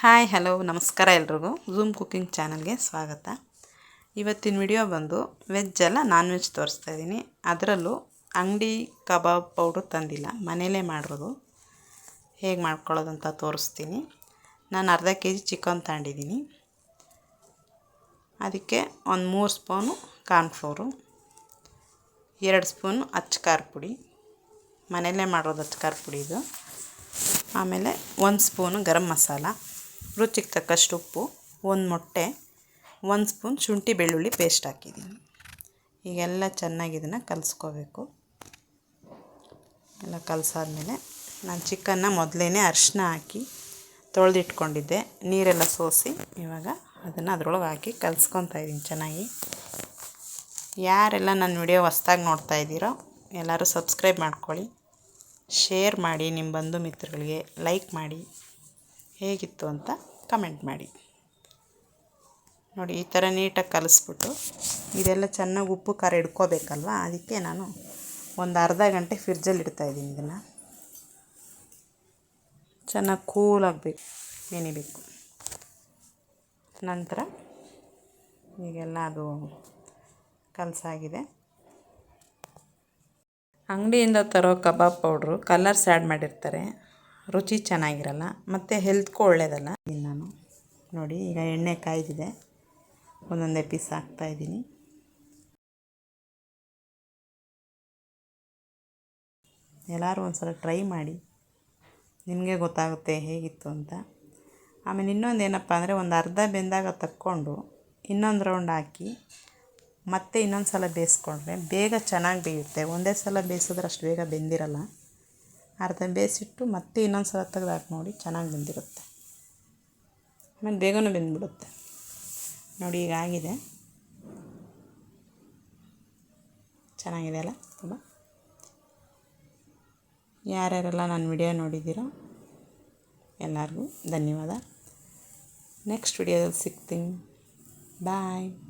Hi, hello, ನಮಸ್ಕಾರ ಎಲ್ರಿಗೂ. Zoom cooking ಚಾನಲ್ಗೆ ಸ್ವಾಗತ. ಇವತ್ತಿನ ವಿಡಿಯೋ ಬಂದು ವೆಜ್ ಅಲ್ಲ ನಾನ್ ವೆಜ್ ತೋರಿಸ್ತಾ ಇದ್ದೀನಿ. ಅದರಲ್ಲೂ ಅಂಗಡಿ ಕಬಾಬ್ ಪೌಡ್ರ್ ತಂದಿಲ್ಲ, ಮನೇಲೇ ಮಾಡಿರೋದು. ಹೇಗೆ ಮಾಡ್ಕೊಳ್ಳೋದು ಅಂತ ತೋರಿಸ್ತೀನಿ. ನಾನು ಅರ್ಧ ಕೆ ಜಿ ಚಿಕನ್ ತಗೊಂಡಿದ್ದೀನಿ. ಅದಕ್ಕೆ ಒಂದು ಮೂರು ಸ್ಪೂನು ಕಾರ್ನ್ಫ್ಲೋರು ಎರಡು ಸ್ಪೂನು ಅಚ್ಚ ಖಾರ ಪುಡಿ. ಮನೆಯಲ್ಲೇ ಮಾಡಿರೋದು ಅಚ್ಚ ಖಾರ ಪುಡಿ ಇದು. ಆಮೇಲೆ ಒಂದು ಸ್ಪೂನು ಗರಂ ಮಸಾಲ. ರುಚಿಗೆ ತಕ್ಕಷ್ಟು ಉಪ್ಪು, ಒಂದು ಮೊಟ್ಟೆ, ಒಂದು ಸ್ಪೂನ್ ಶುಂಠಿ ಬೆಳ್ಳುಳ್ಳಿ ಪೇಸ್ಟ್ ಹಾಕಿದ್ದೀನಿ. ಈಗೆಲ್ಲ ಚೆನ್ನಾಗಿ ಇದನ್ನು ಕಲಿಸ್ಕೋಬೇಕು. ಎಲ್ಲ ಕಲಸಾದ್ಮೇಲೆ ನಾನು ಚಿಕನ್ನ ಮೊದಲೇ ಅರಿಶಿನ ಹಾಕಿ ತೊಳೆದಿಟ್ಕೊಂಡಿದ್ದೆ. ನೀರೆಲ್ಲ ಸೋಸಿ ಇವಾಗ ಅದನ್ನು ಅದರೊಳಗೆ ಹಾಕಿ ಕಲಿಸ್ಕೊತಾ ಇದ್ದೀನಿ ಚೆನ್ನಾಗಿ. ಯಾರೆಲ್ಲ ನನ್ನ ವಿಡಿಯೋ ಹೊಸ್ದಾಗಿ ನೋಡ್ತಾ ಇದ್ದೀರೋ ಎಲ್ಲರೂ ಸಬ್ಸ್ಕ್ರೈಬ್ ಮಾಡ್ಕೊಳ್ಳಿ. ಶೇರ್ ಮಾಡಿ ನಿಮ್ಮ ಬಂಧು ಮಿತ್ರಗಳಿಗೆ ಲೈಕ್ ಮಾಡಿ. ಹೇಗಿತ್ತು ಅಂತ ಕಮೆಂಟ್ ಮಾಡಿ. ನೋಡಿ, ಈ ಥರ ನೀಟಾಗಿ ಕಲಿಸ್ಬಿಟ್ಟು ಇದೆಲ್ಲ ಚೆನ್ನಾಗಿ ಉಪ್ಪು, ಖಾರ ಹಿಡ್ಕೋಬೇಕಲ್ವ ಅದಕ್ಕೆ ನಾನು ಒಂದು ಅರ್ಧ ಗಂಟೆ ಫ್ರಿಜ್ಜಲ್ಲಿ ಇಡ್ತಾಯಿದ್ದೀನಿ ಇದನ್ನು. ಚೆನ್ನಾಗಿ ಕೂಲಾಗಬೇಕು ನೆನಿಬೇಕು ನಂತರ ಈಗೆಲ್ಲ ಅದು ಕಲಸಾಗಿದೆ. ಅಂಗಡಿಯಿಂದ ತರೋ ಕಬಾಬ್ ಪೌಡ್ರು, ಕಲರ್ಸ್ ಆ್ಯಡ್ ಮಾಡಿರ್ತಾರೆ. ರುಚಿ ಚೆನ್ನಾಗಿರಲ್ಲ, ಮತ್ತು ಹೆಲ್ತ್ಗೂ ಒಳ್ಳೆಯದಲ್ಲ ನಾನು. ನೋಡಿ, ಈಗ ಎಣ್ಣೆ ಕಾಯ್ದಿದೆ. ಒಂದೊಂದೇ ಪೀಸ್ ಹಾಕ್ತಾಯಿದ್ದೀನಿ ಎಲ್ಲರೂ ಒಂದು ಸಲ ಟ್ರೈ ಮಾಡಿ. ನಿಮಗೆ ಗೊತ್ತಾಗುತ್ತೆ ಹೇಗಿತ್ತು ಅಂತ. ಆಮೇಲೆ ಇನ್ನೊಂದು ಏನಪ್ಪ ಅಂದರೆ, ಒಂದು ಅರ್ಧ ಬೆಂದಾಗ ತಕ್ಕೊಂಡು ಇನ್ನೊಂದು ರೌಂಡ್ ಹಾಕಿ, ಮತ್ತೆ ಇನ್ನೊಂದು ಸಲ ಬೇಯಿಸ್ಕೊಂಡ್ರೆ ಬೇಗ ಚೆನ್ನಾಗಿ ಬೇಯುತ್ತೆ. ಒಂದೇ ಸಲ ಬೇಯಿಸಿದ್ರೆ ಅಷ್ಟು ಬೇಗ ಬೆಂದಿರಲ್ಲ. ಅರ್ಧ ಬೇಯಿಸಿಟ್ಟು ಮತ್ತೆ ಇನ್ನೊಂದು ಸಲ ತೆಗ್ದು ಹಾಕಿ ನೋಡಿ, ಚೆನ್ನಾಗಿ ಬೆಂದಿರುತ್ತೆ. ಆಮೇಲೆ ಬೇಗನೂ ಬೆಂದ್ಬಿಡುತ್ತೆ. ನೋಡಿ, ಈಗ ಆಗಿದೆ. ಚೆನ್ನಾಗಿದೆ ಅಲ್ಲ? ತುಂಬ? ಯಾರ್ಯಾರೆಲ್ಲ ನನ್ನ ವಿಡಿಯೋ ನೋಡಿದ್ದೀರೋ ಎಲ್ಲರಿಗೂ ಧನ್ಯವಾದ. ನೆಕ್ಸ್ಟ್ ವಿಡಿಯೋದಲ್ಲಿ ಸಿಗ್ತೀನಿ. ಬಾಯ್.